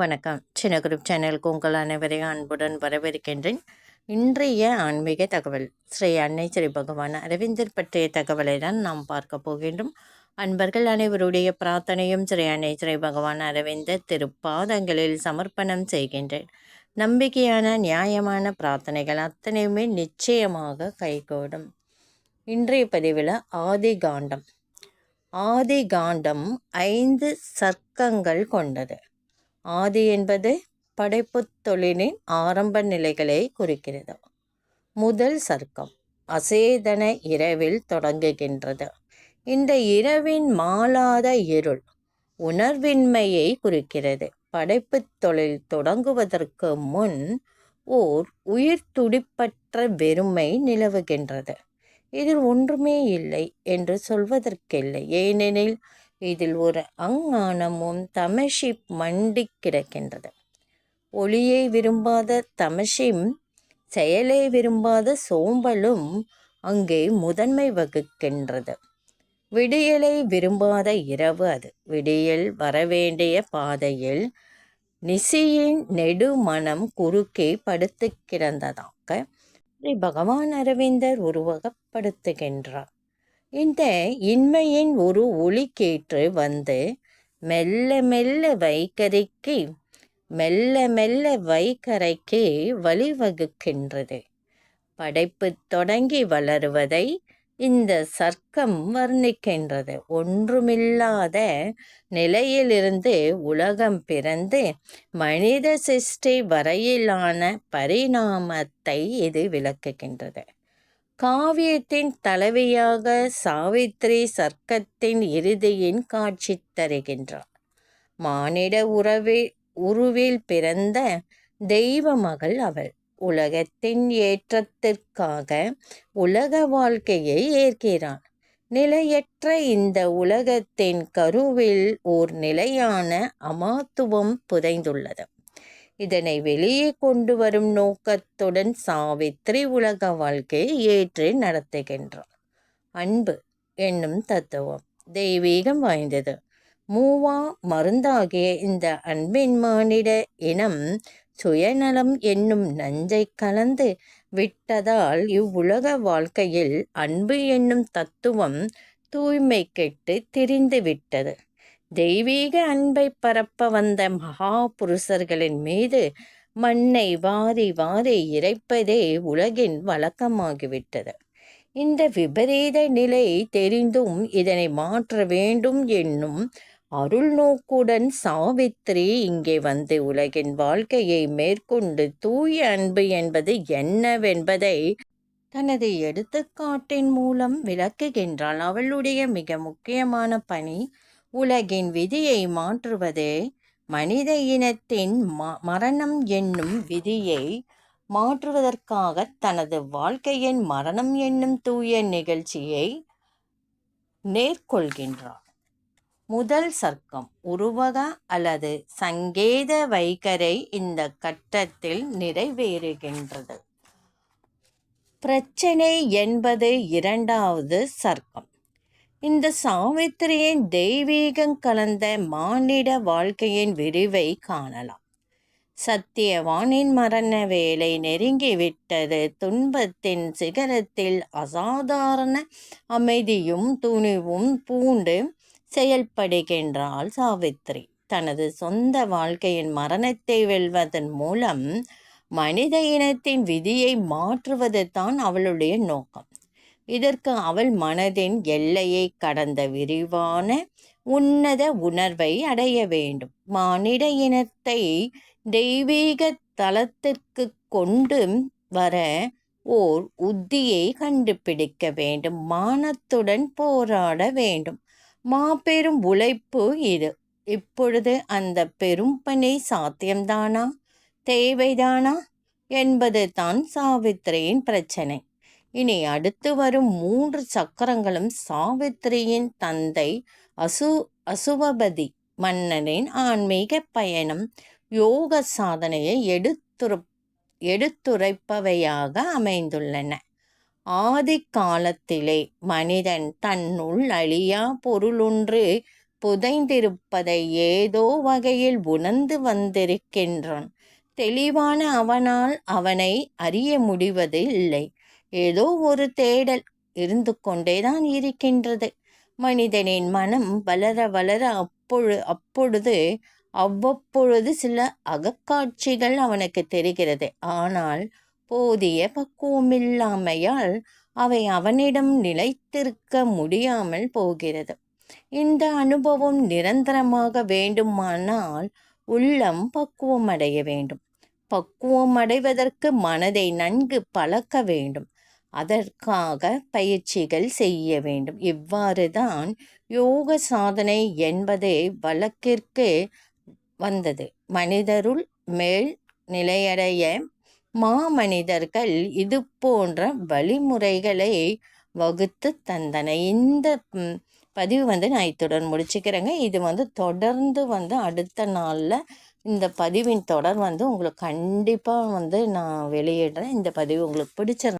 வணக்கம். சின்ன குரூப் சேனலுக்கு உங்கள் அனைவரையும் அன்புடன் வரவேற்கின்றேன். இன்றைய ஆன்மீக தகவல். ஸ்ரீ அன்னை ஸ்ரீ பகவான் அரவிந்தர் பற்றிய தகவலை தான் நாம் பார்க்க போகின்றோம். அன்பர்கள் அனைவருடைய பிரார்த்தனையும் ஸ்ரீ அன்னை ஸ்ரீ பகவான் அரவிந்தர் திருப்பாதங்களில் சமர்ப்பணம் செய்கின்றேன். நம்பிக்கையான நியாயமான பிரார்த்தனைகள் அத்தனையுமே நிச்சயமாக கைகூடும். இன்றைய பதிவில் ஆதி காண்டம். ஆதி காண்டம் ஐந்து சர்க்கங்கள் கொண்டது. ஆதி என்பது படைப்புத் தொழிலின் ஆரம்ப நிலைகளை குறிக்கிறது. முதல் சர்க்கம் அசேதன இரவில் தொடங்குகின்றது. இந்த இரவின் மாளாத இருள் உணர்வின்மையை குறிக்கிறது. படைப்புத் தொழில் தொடங்குவதற்கு முன் ஓர் உயிர் துடிப்பற்ற வெறுமை நிலவுகின்றது. இதில் ஒன்றுமே இல்லை என்று சொல்வதற்கில்லை. ஏனெனில் இதில் ஒரு அங்ஞானமும் தமஷி மண்டி கிடக்கின்றது. ஒளியை விரும்பாத தமஷிம் செயலை விரும்பாத சோம்பலும் அங்கே முதன்மை வகுக்கின்றது. விடியலை விரும்பாத இரவு அது. விடியல் வரவேண்டிய பாதையில் நிசியின் நெடுமணம் குறுக்கே படுத்து கிடந்ததாக பகவான் அரவிந்தர் உருவகப்படுத்துகின்றார். இந்த இன்மையின் ஒரு ஒளி கேற்று வந்து மெல்ல மெல்ல வைகரைக்கு மெல்ல மெல்ல வைகரைக்கு வழிவகுக்கின்றது. படைப்பு தொடங்கி வளருவதை இந்த சர்க்கம் வர்ணிக்கின்றது. ஒன்றுமில்லாத நிலையிலிருந்து உலகம் பிறந்து மனித சிருஷ்டி வரையிலான பரிணாமத்தை இது விளக்குகின்றது. காவியத்தின் தலைவியாக சாவித்ரி சர்க்கத்தின் இறுதியின் காட்சி தருகின்றார். மானிட உறவே உருவில் பிறந்த தெய்வ மகள் அவள். உலகத்தின் ஏற்றத்திற்காக உலக வாழ்க்கையை ஏற்கிறான் நிலையற்ற இந்த உலகத்தின் கருவில் ஓர் நிலையான அமாத்துவம் புதைந்துள்ளது. இதனை வெளியே கொண்டு வரும் நோக்கத்துடன் சாவித்ரி உலக வாழ்க்கையை ஏற்று நடத்துகின்றார் அன்பு என்னும் தத்துவம் தெய்வீகம் வாய்ந்தது. மூவா மருந்தாகிய இந்த அன்பின் மானிட இனம் சுயநலம் என்னும் நஞ்சை கலந்து விட்டதால் இவ்வுலக வாழ்க்கையில் அன்பு என்னும் தத்துவம் தூய்மை கெட்டு திரிந்து விட்டது தெய்வீக அன்பை பரப்ப வந்த மகா புருஷர்களின் மீது மண்ணை வாரி வாரி இறைப்பதே உலகின் வழக்கமாகிவிட்டது. இந்த விபரீத நிலை தெரிந்தும் இதனை மாற்ற வேண்டும் என்னும் அருள் நோக்குடன் சாவித்திரி இங்கே வந்து உலகின் வாழ்க்கையை மேற்கொண்டு தூய அன்பு என்பது என்னவென்பதை தனது எடுத்துக்காட்டின் மூலம் விளக்குகின்றாள். அவளுடைய மிக முக்கியமான பணி உலகின் விதியை மாற்றுவதே மனித இனத்தின் மரணம் என்னும் விதியை மாற்றுவதற்காக தனது வாழ்க்கையின் மரணம் என்னும் தூய நிகழ்ச்சியை நேர்கொள்கின்றார் முதல் சர்க்கம் உருவக அல்லது சங்கேத வைகரை இந்த கட்டத்தில் நிறைவேறுகின்றது. பிரச்சனை என்பது இரண்டாவது சர்க்கம். இந்த சாவித்திரியின் தெய்வீகம் கலந்த மானிட வாழ்க்கையின் விரிவை காணலாம். சத்தியவானின் மரண வேலை நெருங்கிவிட்டது. துன்பத்தின் சிகரத்தில் அசாதாரண அமைதியும் துணிவும் பூண்டு செயல்படுகின்றாள் சாவித்திரி. தனது சொந்த வாழ்க்கையின் மரணத்தை வெல்வதன் மூலம் மனித இனத்தின் விதியை மாற்றுவது தான் அவளுடைய நோக்கம். இதற்கு அவள் மனதின் எல்லையை கடந்த விரிவான உன்னத உணர்வை அடைய வேண்டும். மானிட இனத்தை தெய்வீக தளத்திற்கு கொண்டு வர ஓர் உத்தியை கண்டுபிடிக்க வேண்டும். மானத்துடன் போராட வேண்டும். மாபெரும் உழைப்பு இது. இப்பொழுது அந்த பெரும் பணி சாத்தியம்தானா? தேவைதானா? என்பது தான் சாவித்திரியின் பிரச்சனை. இனி அடுத்து வரும் மூன்று சக்கரங்களும் சாவித்திரியின் தந்தை அசு அசுவபதி மன்னனின் ஆன்மீக பயணம். யோக சாதனையை எடுத்துரு எடுத்துரைப்பவையாக அமைந்துள்ளன. ஆதி காலத்திலே மனிதன் தன்னுள் அழியா பொருளொன்று புதைந்திருப்பதை ஏதோ வகையில் உணர்ந்து வந்திருக்கின்றான். தெளிவான அவனால் அவனை அறிய முடிவது இல்லை. ஏதோ ஒரு தேடல் இருந்து கொண்டேதான் இருக்கின்றது. மனிதனின் மனம் வளர வளர அப்பொழு அப்பொழுது அவ்வப்பொழுது சில அகக்காட்சிகள் அவனுக்கு தெரிகிறது. ஆனால் போதிய பக்குவமில்லாமையால் அவை அவனிடம் நிலைத்திருக்க முடியாமல் போகிறது. இந்த அனுபவம் நிரந்தரமாக வேண்டுமானால் உள்ளம் பக்குவமடைய வேண்டும். பக்குவம் அடைவதற்கு மனதை நன்கு பழக்க வேண்டும். அதற்காக பயிற்சிகள் செய்ய வேண்டும். இவ்வாறு தான் யோக சாதனை என்பது வழக்கிற்கு வந்தது. மனிதருள் மேல் நிலையடைய மாமனிதர்கள் இது போன்ற வழிமுறைகளை வகுத்து தந்தன. இந்த பதிவு வந்து நான் இத்துடன் முடிச்சுக்கிறேங்க. இது வந்து தொடர்ந்து வந்து அடுத்த நாளில் இந்த பதிவின் தொடர் வந்து உங்களுக்கு கண்டிப்பாக வந்து நான் வெளியிடுறேன். இந்த பதிவு உங்களுக்கு பிடிச்சிருந்தேன்